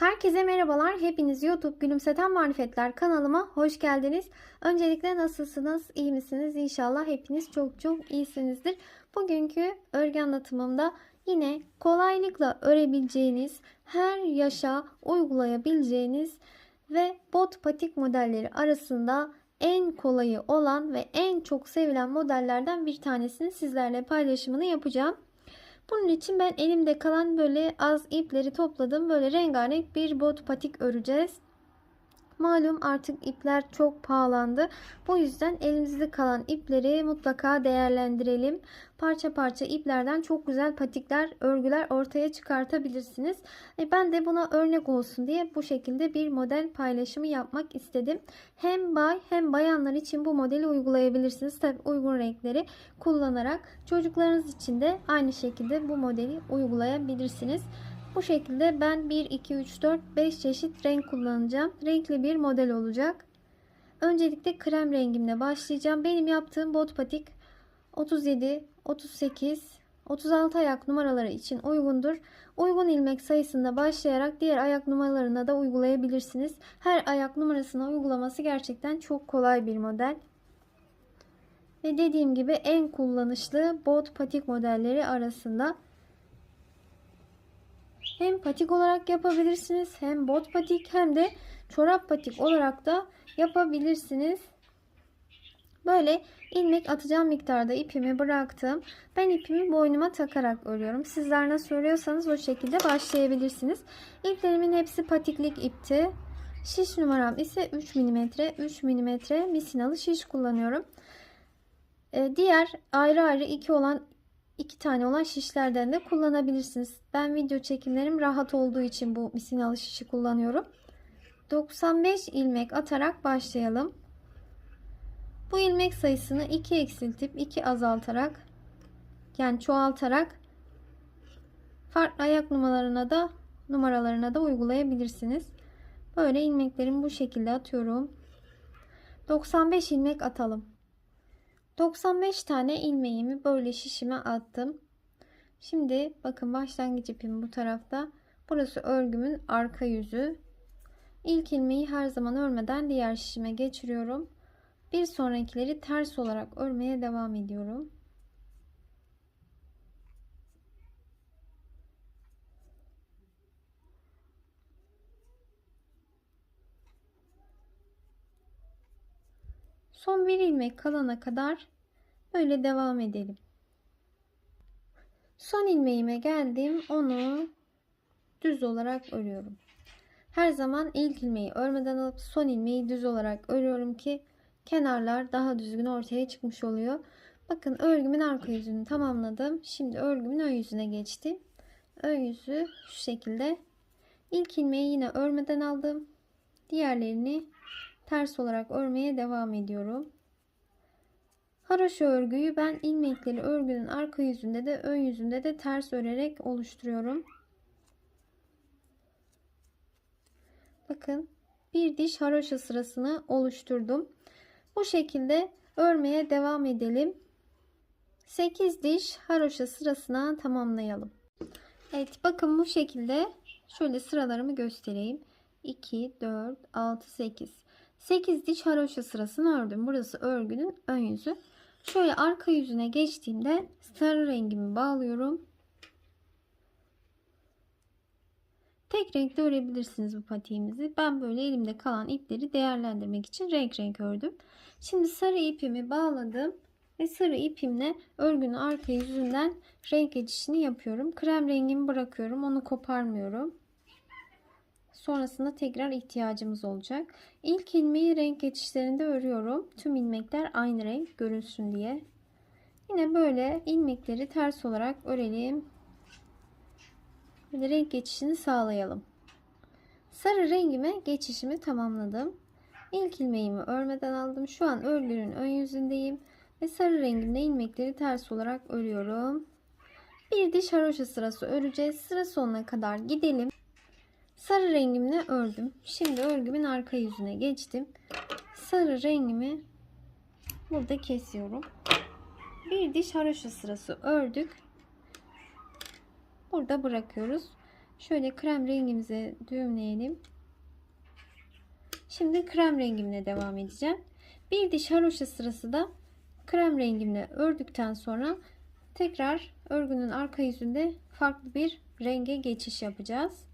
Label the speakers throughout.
Speaker 1: Herkese merhabalar. Hepiniz YouTube Gülümseten Marifetler kanalıma hoş geldiniz. Öncelikle nasılsınız? İyi misiniz? İnşallah hepiniz çok çok iyisinizdir. Bugünkü örgü anlatımımda yine kolaylıkla örebileceğiniz, her yaşa uygulayabileceğiniz ve bot patik modelleri arasında en kolayı olan ve en çok sevilen modellerden bir tanesini sizlerle paylaşımını yapacağım. Bunun için ben elimde kalan böyle az ipleri topladım. Böyle rengarenk bir bot patik öreceğiz. Malum artık ipler çok pahalandı. Bu yüzden elimizde kalan ipleri mutlaka değerlendirelim. Parça parça iplerden çok güzel patikler, örgüler ortaya çıkartabilirsiniz. E ben de buna örnek olsun diye bu şekilde bir model paylaşımı yapmak istedim. Hem bay hem bayanlar için bu modeli uygulayabilirsiniz. Tabi uygun renkleri kullanarak çocuklarınız için de aynı şekilde bu modeli uygulayabilirsiniz. Bu şekilde ben 1, 2, 3, 4, 5 çeşit renk kullanacağım. Renkli bir model olacak. Öncelikle krem rengimle başlayacağım. Benim yaptığım bot patik 37, 38, 36 ayak numaraları için uygundur. Uygun ilmek sayısında başlayarak diğer ayak numaralarına da uygulayabilirsiniz. Her ayak numarasına uygulaması gerçekten çok kolay bir model. Ve dediğim gibi en kullanışlı bot patik modelleri arasında hem patik olarak yapabilirsiniz hem bot patik hem de çorap patik olarak da yapabilirsiniz. Böyle ilmek atacağım miktarda ipimi bıraktım. Ben ipimi boynuma takarak örüyorum. Sizler nasıl örüyorsanız o şekilde başlayabilirsiniz. İplerimin hepsi patiklik ipti. Şiş numaram ise 3 mm. 3 mm misinalı şiş kullanıyorum. Ee, diğer ayrı ayrı iki olan iki tane olan şişlerden de kullanabilirsiniz. Ben video çekimlerim rahat olduğu için bu misinalı şişi kullanıyorum. 95 ilmek atarak başlayalım. Bu ilmek sayısını 2 eksiltip 2 azaltarak yani çoğaltarak farklı ayak numaralarına da numaralarına da uygulayabilirsiniz. Böyle ilmeklerimi bu şekilde atıyorum. 95 ilmek atalım. 95 tane ilmeğimi böyle şişime attım. Şimdi bakın başlangıç ipim bu tarafta. Burası örgümün arka yüzü. İlk ilmeği her zaman örmeden diğer şişime geçiriyorum. Bir sonrakileri ters olarak örmeye devam ediyorum. Son bir ilmek kalana kadar böyle devam edelim. Son ilmeğime geldim. Onu düz olarak örüyorum. Her zaman ilk ilmeği örmeden alıp son ilmeği düz olarak örüyorum ki kenarlar daha düzgün ortaya çıkmış oluyor. Bakın örgümün arka yüzünü tamamladım. Şimdi örgümün ön yüzüne geçtim. Ön yüzü şu şekilde. İlk ilmeği yine örmeden aldım. Diğerlerini ters olarak örmeye devam ediyorum. Haroşa örgüyü ben ilmekleri örgünün arka yüzünde de ön yüzünde de ters örerek oluşturuyorum. Bakın bir diş haroşa sırasını oluşturdum. Bu şekilde örmeye devam edelim. 8 diş haroşa sırasına tamamlayalım. Evet bakın bu şekilde şöyle sıralarımı göstereyim. 2, 4, 6, 8. 8 diş haroşa sırasını ördüm. Burası örgünün ön yüzü. Şöyle arka yüzüne geçtiğimde sarı rengimi bağlıyorum. Tek renkte örebilirsiniz bu patiğimizi. Ben böyle elimde kalan ipleri değerlendirmek için renk renk ördüm. Şimdi sarı ipimi bağladım ve sarı ipimle örgünün arka yüzünden renk geçişini yapıyorum. Krem rengimi bırakıyorum. Onu koparmıyorum. Sonrasında tekrar ihtiyacımız olacak. İlk ilmeği renk geçişlerinde örüyorum. Tüm ilmekler aynı renk görünsün diye. Yine böyle ilmekleri ters olarak örelim. Böyle renk geçişini sağlayalım. Sarı rengime geçişimi tamamladım. İlk ilmeğimi örmeden aldım. Şu an örgünün ön yüzündeyim. Ve sarı rengimde ilmekleri ters olarak örüyorum. Bir diş haroşa sırası öreceğiz. Sıra sonuna kadar gidelim. Sarı rengimle ördüm. Şimdi örgümün arka yüzüne geçtim. Sarı rengimi burada kesiyorum. Bir diş haroşa sırası ördük. Burada bırakıyoruz. Şöyle krem rengimizi düğümleyelim. Şimdi krem rengimle devam edeceğim. Bir diş haroşa sırası da krem rengimle ördükten sonra tekrar örgünün arka yüzünde farklı bir renge geçiş yapacağız.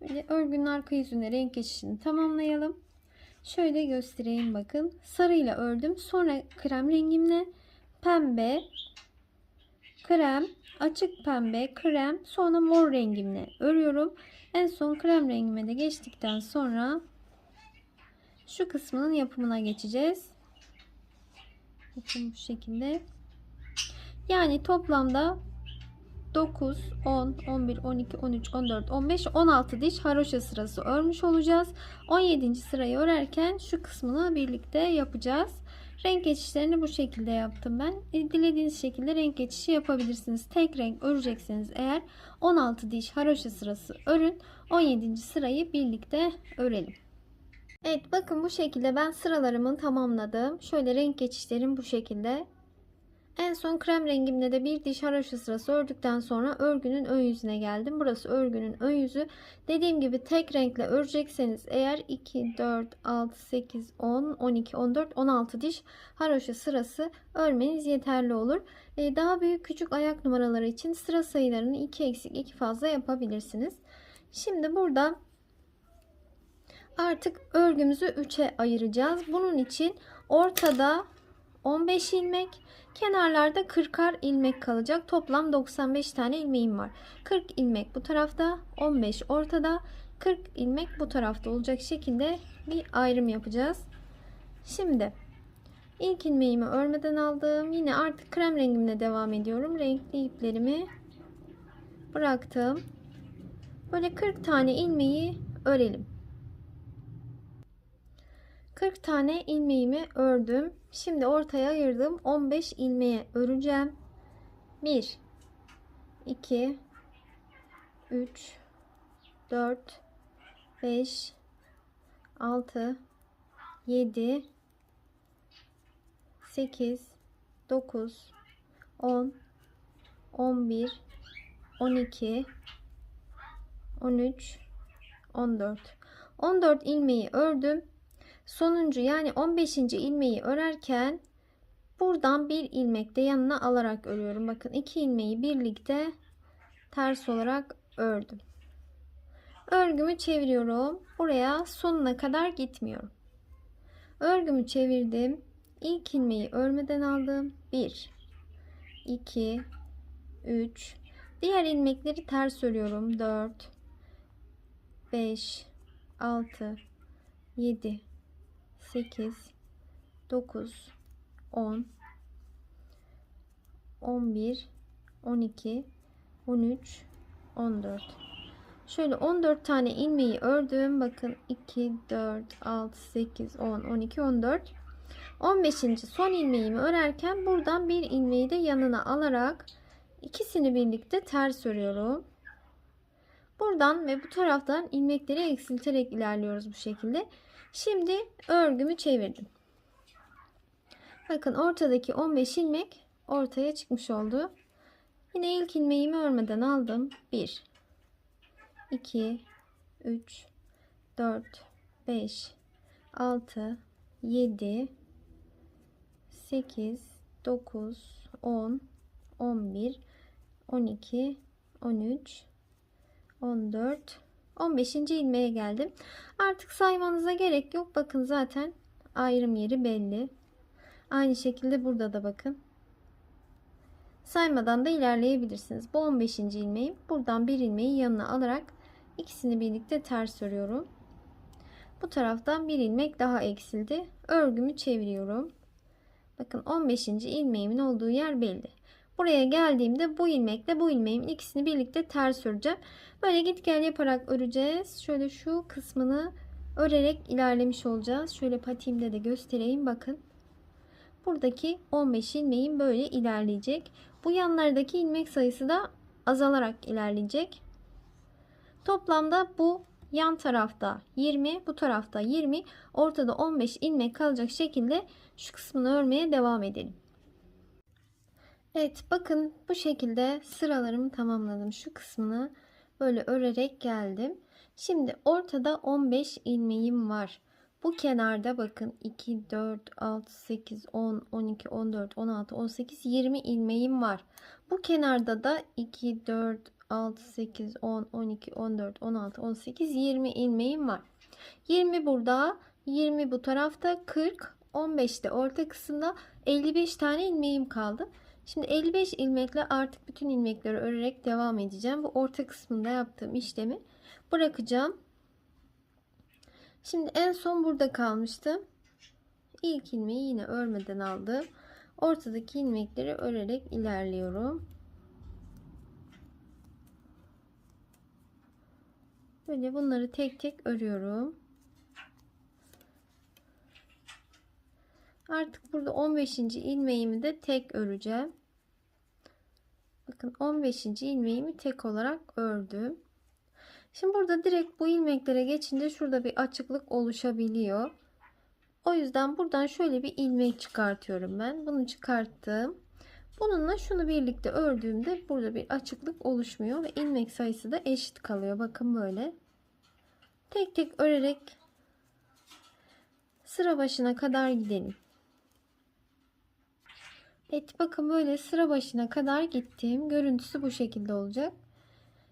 Speaker 1: Böyle örgünün arka yüzünde renk geçişini tamamlayalım. Şöyle göstereyim bakın. Sarıyla ördüm. Sonra krem rengimle pembe, krem, açık pembe, krem, sonra mor rengimle örüyorum. En son krem rengime de geçtikten sonra şu kısmının yapımına geçeceğiz. Bakın bu şekilde. Yani toplamda 9, 10, 11, 12, 13, 14, 15, 16 diş haroşa sırası örmüş olacağız. 17. sırayı örerken şu kısmını birlikte yapacağız. Renk geçişlerini bu şekilde yaptım ben. E, Dilediğiniz şekilde renk geçişi yapabilirsiniz. Tek renk örecekseniz eğer 16 diş haroşa sırası örün. 17. sırayı birlikte örelim. Evet bakın bu şekilde ben sıralarımı tamamladım. Şöyle renk geçişlerim bu şekilde. En son krem rengimle de bir diş haroşa sırası ördükten sonra örgünün ön yüzüne geldim. Burası örgünün ön yüzü. Dediğim gibi tek renkle örecekseniz eğer 2, 4, 6, 8, 10, 12, 14, 16 diş haroşa sırası örmeniz yeterli olur. Ee, Daha büyük küçük ayak numaraları için sıra sayılarını 2 eksik 2 fazla yapabilirsiniz. Şimdi burada artık örgümüzü 3'e ayıracağız. Bunun için ortada 15 ilmek, kenarlarda 40'ar ilmek kalacak. Toplam 95 tane ilmeğim var. 40 ilmek bu tarafta, 15 ortada, 40 ilmek bu tarafta olacak şekilde bir ayrım yapacağız. Şimdi ilk ilmeğimi örmeden aldım. Yine artık krem rengimle devam ediyorum. Renkli iplerimi bıraktım. Böyle 40 tane ilmeği örelim. 40 tane ilmeğimi ördüm. Şimdi ortaya ayırdım. 15 ilmeğe öreceğim. 1 2 3 4 5 6 7 8 9 10 11 12 13 14 14 ilmeği ördüm. Sonuncu yani 15. ilmeği örerken buradan bir ilmek de yanına alarak örüyorum. Bakın iki ilmeği birlikte ters olarak ördüm. Örgümü çeviriyorum. Buraya sonuna kadar gitmiyorum. Örgümü çevirdim. İlk ilmeği örmeden aldım. 1 2 3 Diğer ilmekleri ters örüyorum. 4 5 6 7 8 9 10 11 12 13 14 Şöyle 14 tane ilmeği ördüm. Bakın 2 4 6 8 10 12 14 15. son ilmeğimi örerken buradan bir ilmeği de yanına alarak ikisini birlikte ters örüyorum. Buradan ve bu taraftan ilmekleri eksilterek ilerliyoruz bu şekilde. Şimdi örgümü çevirdim. Bakın ortadaki 15 ilmek ortaya çıkmış oldu. Yine ilk ilmeğimi örmeden aldım. 1 2 3 4 5 6 7 8 9 10 11 12 13 14 15. ilmeğe geldim. Artık saymanıza gerek yok. Bakın zaten ayrım yeri belli. Aynı şekilde burada da bakın. Saymadan da ilerleyebilirsiniz. Bu 15. ilmeğim. Buradan bir ilmeği yanına alarak ikisini birlikte ters örüyorum. Bu taraftan bir ilmek daha eksildi. Örgümü çeviriyorum. Bakın 15. ilmeğimin olduğu yer belli. Buraya geldiğimde bu ilmekle bu ilmeğimin ikisini birlikte ters öreceğim. Böyle git gel yaparak öreceğiz. Şöyle şu kısmını örerek ilerlemiş olacağız. Şöyle patiğimde de göstereyim. Bakın. Buradaki 15 ilmeğim böyle ilerleyecek. Bu yanlardaki ilmek sayısı da azalarak ilerleyecek. Toplamda bu yan tarafta 20, bu tarafta 20, ortada 15 ilmek kalacak şekilde şu kısmını örmeye devam edelim. Evet bakın bu şekilde sıralarımı tamamladım. Şu kısmını böyle örerek geldim. Şimdi ortada 15 ilmeğim var. Bu kenarda bakın 2, 4, 6, 8, 10, 12, 14, 16, 18, 20 ilmeğim var. Bu kenarda da 2, 4, 6, 8, 10, 12, 14, 16, 18, 20 ilmeğim var. 20 burada, 20 bu tarafta, 40, 15 de orta kısımda 55 tane ilmeğim kaldı. Şimdi 55 ilmekle artık bütün ilmekleri örerek devam edeceğim. Bu orta kısmında yaptığım işlemi bırakacağım. Şimdi en son burada kalmıştım. İlk ilmeği yine örmeden aldım. Ortadaki ilmekleri örerek ilerliyorum. Böyle bunları tek tek örüyorum. Artık burada 15. ilmeğimi de tek öreceğim. Bakın 15. ilmeğimi tek olarak ördüm. Şimdi burada direkt bu ilmeklere geçince şurada bir açıklık oluşabiliyor. O yüzden buradan şöyle bir ilmek çıkartıyorum ben. Bunu çıkarttım. Bununla şunu birlikte ördüğümde burada bir açıklık oluşmuyor ve ilmek sayısı da eşit kalıyor. Bakın böyle. Tek tek örerek sıra başına kadar gidelim. Evet bakın böyle sıra başına kadar gittim. Görüntüsü bu şekilde olacak.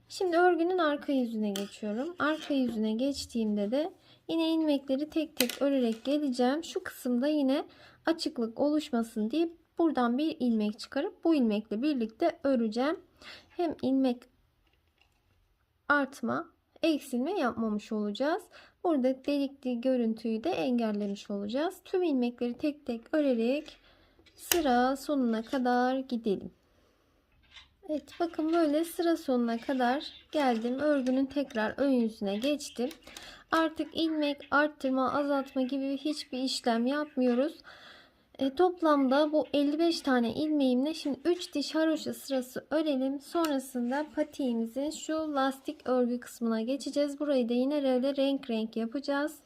Speaker 1: Şimdi örgünün arka yüzüne geçiyorum. Arka yüzüne geçtiğimde de yine ilmekleri tek tek örerek geleceğim. Şu kısımda yine açıklık oluşmasın diye buradan bir ilmek çıkarıp bu ilmekle birlikte öreceğim. Hem ilmek artma, eksilme yapmamış olacağız. Burada delikli görüntüyü de engellemiş olacağız. Tüm ilmekleri tek tek örerek sıra sonuna kadar gidelim. Evet bakın böyle sıra sonuna kadar geldim. Örgünün tekrar ön yüzüne geçtim. Artık ilmek arttırma azaltma gibi hiçbir işlem yapmıyoruz. E, toplamda bu 55 tane ilmeğimle şimdi 3 diş haroşa sırası örelim. Sonrasında patiğimizin şu lastik örgü kısmına geçeceğiz. Burayı da yine böyle renk renk yapacağız.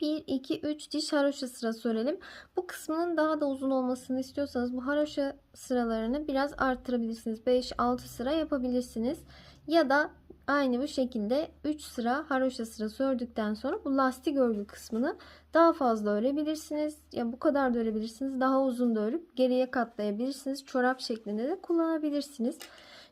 Speaker 1: 1, 2, 3 diş haroşa sırası örelim. Bu kısmının daha da uzun olmasını istiyorsanız bu haroşa sıralarını biraz arttırabilirsiniz. 5, 6 sıra yapabilirsiniz. Ya da aynı bu şekilde 3 sıra haroşa sırası ördükten sonra bu lastik örgü kısmını daha fazla örebilirsiniz. Ya bu kadar da örebilirsiniz. Daha uzun da örüp geriye katlayabilirsiniz. Çorap şeklinde de kullanabilirsiniz.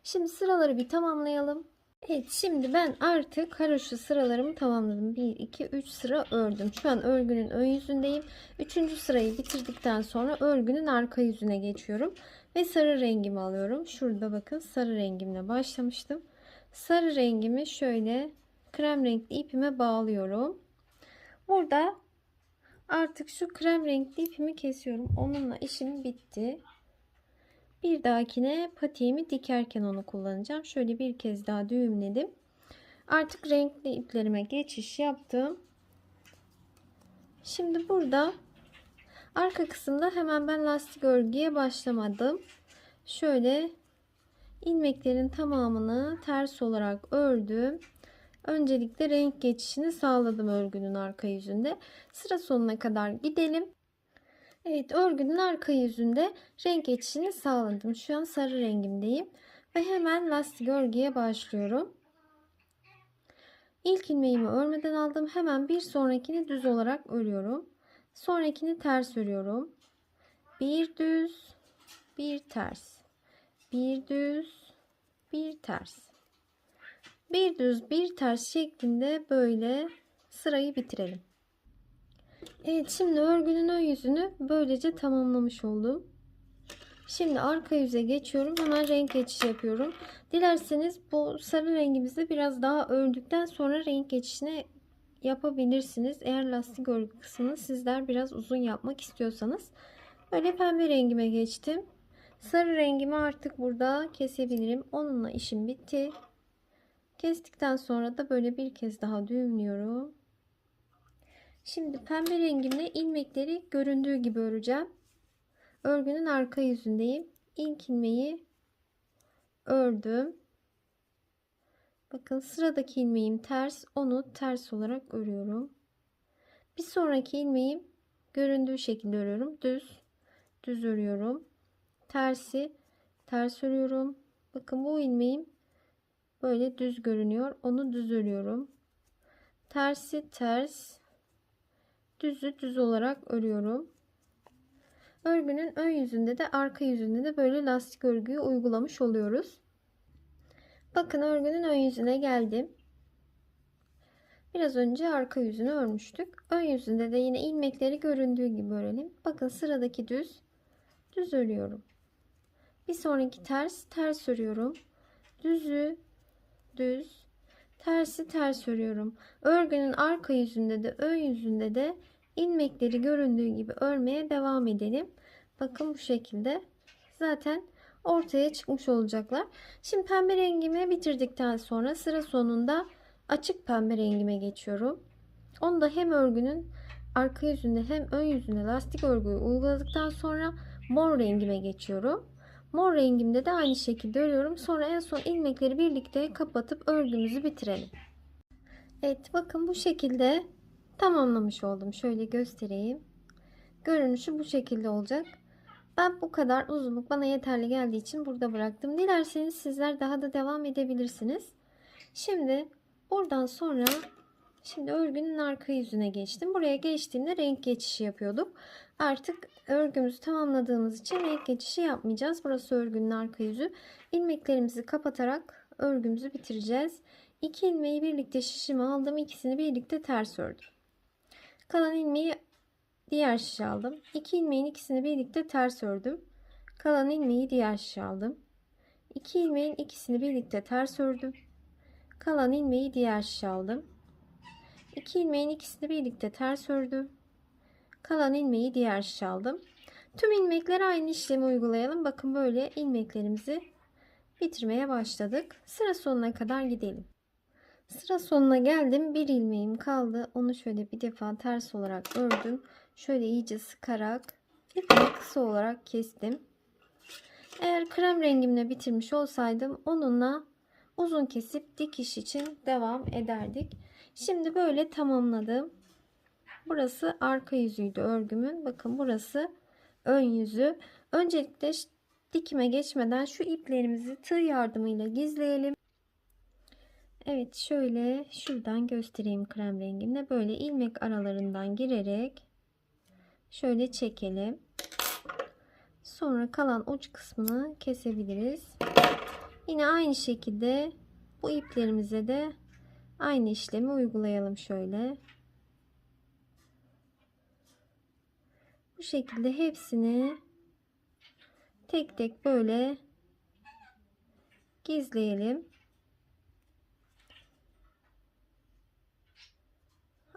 Speaker 1: Şimdi sıraları bir tamamlayalım. Evet şimdi ben artık haroşa sıralarımı tamamladım. 1, 2, 3 sıra ördüm. Şu an örgünün ön yüzündeyim. 3. sırayı bitirdikten sonra örgünün arka yüzüne geçiyorum. Ve sarı rengimi alıyorum. Şurada bakın sarı rengimle başlamıştım. Sarı rengimi şöyle krem renkli ipime bağlıyorum. Burada artık şu krem renkli ipimi kesiyorum. Onunla işim bitti. Bir dahakine patiğimi dikerken onu kullanacağım. Şöyle bir kez daha düğümledim. Artık renkli iplerime geçiş yaptım. Şimdi burada arka kısımda hemen ben lastik örgüye başlamadım. Şöyle ilmeklerin tamamını ters olarak ördüm. Öncelikle renk geçişini sağladım örgünün arka yüzünde. Sıra sonuna kadar gidelim. Evet örgünün arka yüzünde renk geçişini sağladım. Şu an sarı rengimdeyim. Ve hemen lastik örgüye başlıyorum. İlk ilmeğimi örmeden aldım. Hemen bir sonrakini düz olarak örüyorum. Sonrakini ters örüyorum. Bir düz, bir ters. Bir düz, bir ters. Bir düz, bir ters şeklinde böyle sırayı bitirelim. Evet şimdi örgünün ön yüzünü böylece tamamlamış oldum. Şimdi arka yüze geçiyorum. Hemen renk geçişi yapıyorum. Dilerseniz bu sarı rengimizi biraz daha ördükten sonra renk geçişini yapabilirsiniz. Eğer lastik örgü kısmını sizler biraz uzun yapmak istiyorsanız. Böyle pembe rengime geçtim. Sarı rengimi artık burada kesebilirim. Onunla işim bitti. Kestikten sonra da böyle bir kez daha düğümlüyorum. Şimdi pembe rengimle ilmekleri göründüğü gibi öreceğim. Örgünün arka yüzündeyim. İlk ilmeği ördüm. Bakın sıradaki ilmeğim ters. Onu ters olarak örüyorum. Bir sonraki ilmeğim göründüğü şekilde örüyorum. Düz, düz örüyorum. tersi ters örüyorum. Bakın bu ilmeğim böyle düz görünüyor. Onu düz örüyorum. Tersi ters düzü düz olarak örüyorum. Örgünün ön yüzünde de arka yüzünde de böyle lastik örgüyü uygulamış oluyoruz. Bakın örgünün ön yüzüne geldim. Biraz önce arka yüzünü örmüştük. Ön yüzünde de yine ilmekleri göründüğü gibi örelim. Bakın sıradaki düz düz örüyorum. Bir sonraki ters ters örüyorum. Düzü düz tersi ters örüyorum. Örgünün arka yüzünde de ön yüzünde de ilmekleri göründüğü gibi örmeye devam edelim. Bakın bu şekilde. Zaten ortaya çıkmış olacaklar. Şimdi pembe rengimi bitirdikten sonra sıra sonunda açık pembe rengime geçiyorum. Onu da hem örgünün arka yüzünde hem ön yüzünde lastik örgüyü uyguladıktan sonra mor rengime geçiyorum. Mor rengimde de aynı şekilde örüyorum. Sonra en son ilmekleri birlikte kapatıp örgümüzü bitirelim. Evet bakın bu şekilde tamamlamış oldum. Şöyle göstereyim. Görünüşü bu şekilde olacak. Ben bu kadar uzunluk bana yeterli geldiği için burada bıraktım. Dilerseniz sizler daha da devam edebilirsiniz. Şimdi buradan sonra şimdi örgünün arka yüzüne geçtim. Buraya geçtiğimde renk geçişi yapıyorduk. Artık örgümüzü tamamladığımız için renk geçişi yapmayacağız. Burası örgünün arka yüzü. İlmeklerimizi kapatarak örgümüzü bitireceğiz. İki ilmeği birlikte şişime aldım. İkisini birlikte ters ördüm. Kalan ilmeği diğer şişe aldım. İki ilmeğin ikisini birlikte ters ördüm. Kalan ilmeği diğer şişe aldım. İki ilmeğin ikisini birlikte ters ördüm. Kalan ilmeği diğer şişe aldım. İki ilmeğin ikisini birlikte ters ördüm. Kalan ilmeği diğer şişe aldım. Tüm ilmeklere aynı işlemi uygulayalım. Bakın böyle ilmeklerimizi bitirmeye başladık. Sıra sonuna kadar gidelim. Sıra sonuna geldim. Bir ilmeğim kaldı. Onu şöyle bir defa ters olarak ördüm. Şöyle iyice sıkarak ipimi kısa olarak kestim. Eğer krem rengimle bitirmiş olsaydım onunla uzun kesip dikiş için devam ederdik. Şimdi böyle tamamladım. Burası arka yüzüydü örgümün. Bakın burası ön yüzü. Öncelikle dikime geçmeden şu iplerimizi tığ yardımıyla gizleyelim. Evet şöyle şuradan göstereyim krem rengimle. Böyle ilmek aralarından girerek şöyle çekelim. Sonra kalan uç kısmını kesebiliriz. Yine aynı şekilde bu iplerimize de aynı işlemi uygulayalım şöyle. Bu şekilde hepsini tek tek böyle gizleyelim.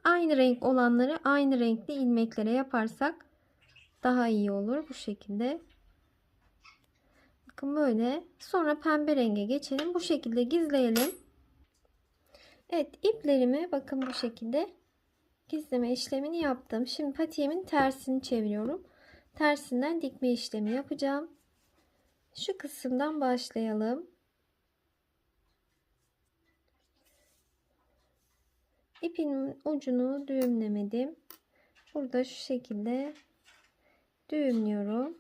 Speaker 1: Aynı renk olanları aynı renkli ilmeklere yaparsak daha iyi olur bu şekilde. Bakın böyle. Sonra pembe renge geçelim. Bu şekilde gizleyelim. Evet iplerimi bakın bu şekilde gizleme işlemini yaptım. Şimdi patiğimin tersini çeviriyorum. Tersinden dikme işlemi yapacağım. Şu kısımdan başlayalım. İpin ucunu düğümlemedim. Burada şu şekilde düğümlüyorum.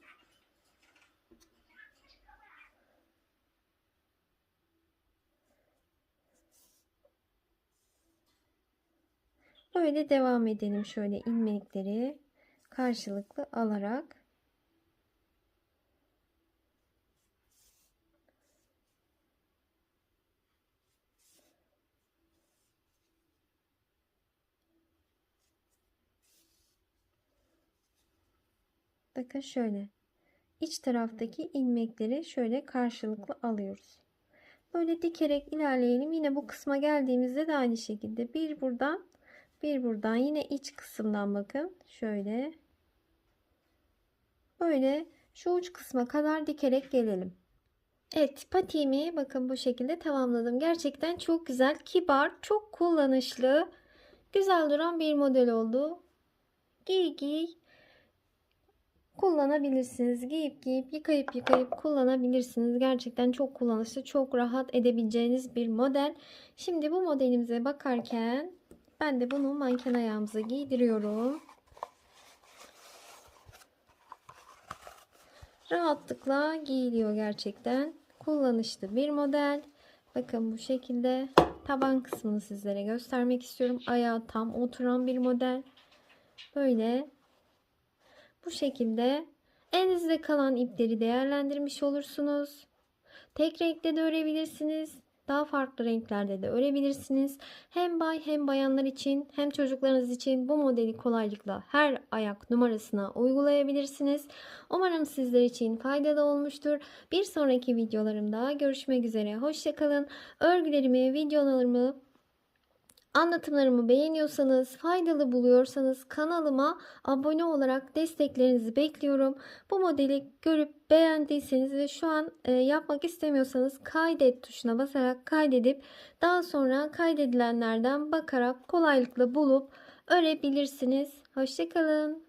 Speaker 1: Böyle devam edelim şöyle ilmekleri karşılıklı alarak. Bakın şöyle. iç taraftaki ilmekleri şöyle karşılıklı alıyoruz. Böyle dikerek ilerleyelim. Yine bu kısma geldiğimizde de aynı şekilde bir buradan bir buradan yine iç kısımdan bakın. Şöyle. Böyle şu uç kısma kadar dikerek gelelim. Evet patiğimi bakın bu şekilde tamamladım. Gerçekten çok güzel, kibar, çok kullanışlı, güzel duran bir model oldu. Giy giy kullanabilirsiniz. Giyip giyip yıkayıp yıkayıp kullanabilirsiniz. Gerçekten çok kullanışlı, çok rahat edebileceğiniz bir model. Şimdi bu modelimize bakarken ben de bunu manken ayağımıza giydiriyorum. rahatlıkla giyiliyor gerçekten. Kullanışlı bir model. Bakın bu şekilde taban kısmını sizlere göstermek istiyorum. Ayağı tam oturan bir model. Böyle bu şekilde elinizde kalan ipleri değerlendirmiş olursunuz. Tek renkte de örebilirsiniz. Daha farklı renklerde de örebilirsiniz. Hem bay hem bayanlar için hem çocuklarınız için bu modeli kolaylıkla her ayak numarasına uygulayabilirsiniz. Umarım sizler için faydalı olmuştur. Bir sonraki videolarımda görüşmek üzere. Hoşçakalın. Örgülerimi, videolarımı, anlatımlarımı beğeniyorsanız, faydalı buluyorsanız kanalıma abone olarak desteklerinizi bekliyorum. Bu modeli görüp beğendiyseniz ve şu an e, yapmak istemiyorsanız kaydet tuşuna basarak kaydedip daha sonra kaydedilenlerden bakarak kolaylıkla bulup örebilirsiniz. Hoşçakalın.